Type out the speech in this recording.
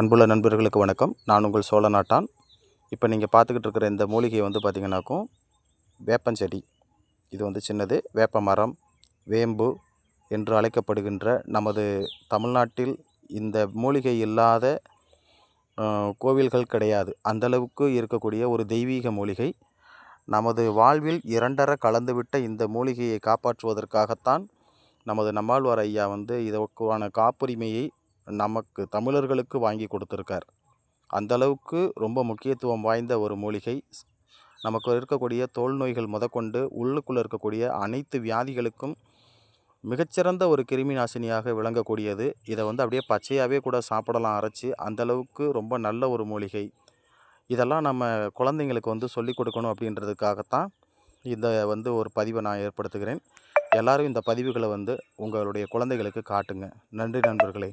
அன்புள்ள நண்பர்களுக்கு வணக்கம். நான் உங்கள் சோழ நாட்டான் இப்போ நீங்கள் பார்த்துக்கிட்டு இருக்கிற இந்த மூலிகை வந்து பார்த்திங்கனாக்கும் வேப்பஞ்செடி இது வந்து சின்னது. வேப்ப மரம் வேம்பு என்று அழைக்கப்படுகின்ற நமது தமிழ்நாட்டில் இந்த மூலிகை இல்லாத கோவில்கள் கிடையாது. அந்தளவுக்கு இருக்கக்கூடிய ஒரு தெய்வீக மூலிகை. நமது வாழ்வில் இரண்டர கலந்துவிட்ட இந்த மூலிகையை காப்பாற்றுவதற்காகத்தான் நமது நம்மாழ்வார் ஐயா வந்து இதற்கான காப்புரிமையை நமக்கு தமிழர்களுக்கு வாங்கி கொடுத்துருக்கார். அந்தளவுக்கு ரொம்ப முக்கியத்துவம் வாய்ந்த ஒரு மூலிகை. நமக்கு இருக்கக்கூடிய தோல் நோய்கள் முதற்கொண்டு உள்ளுக்குள்ளே இருக்கக்கூடிய அனைத்து வியாதிகளுக்கும் மிகச்சிறந்த ஒரு கிருமி நாசினியாக விளங்கக்கூடியது. இதை வந்து அப்படியே பச்சையாகவே கூட சாப்பிடலாம் அரைச்சி அந்தளவுக்கு ரொம்ப நல்ல ஒரு மூலிகை. இதெல்லாம் நம்ம குழந்தைங்களுக்கு வந்து சொல்லிக் கொடுக்கணும் அப்படின்றதுக்காகத்தான் இந்த வந்து ஒரு பதிவை நான் ஏற்படுத்துகிறேன். எல்லோரும் இந்த பதிவுகளை வந்து உங்களுடைய குழந்தைகளுக்கு காட்டுங்க. நன்றி நண்பர்களே.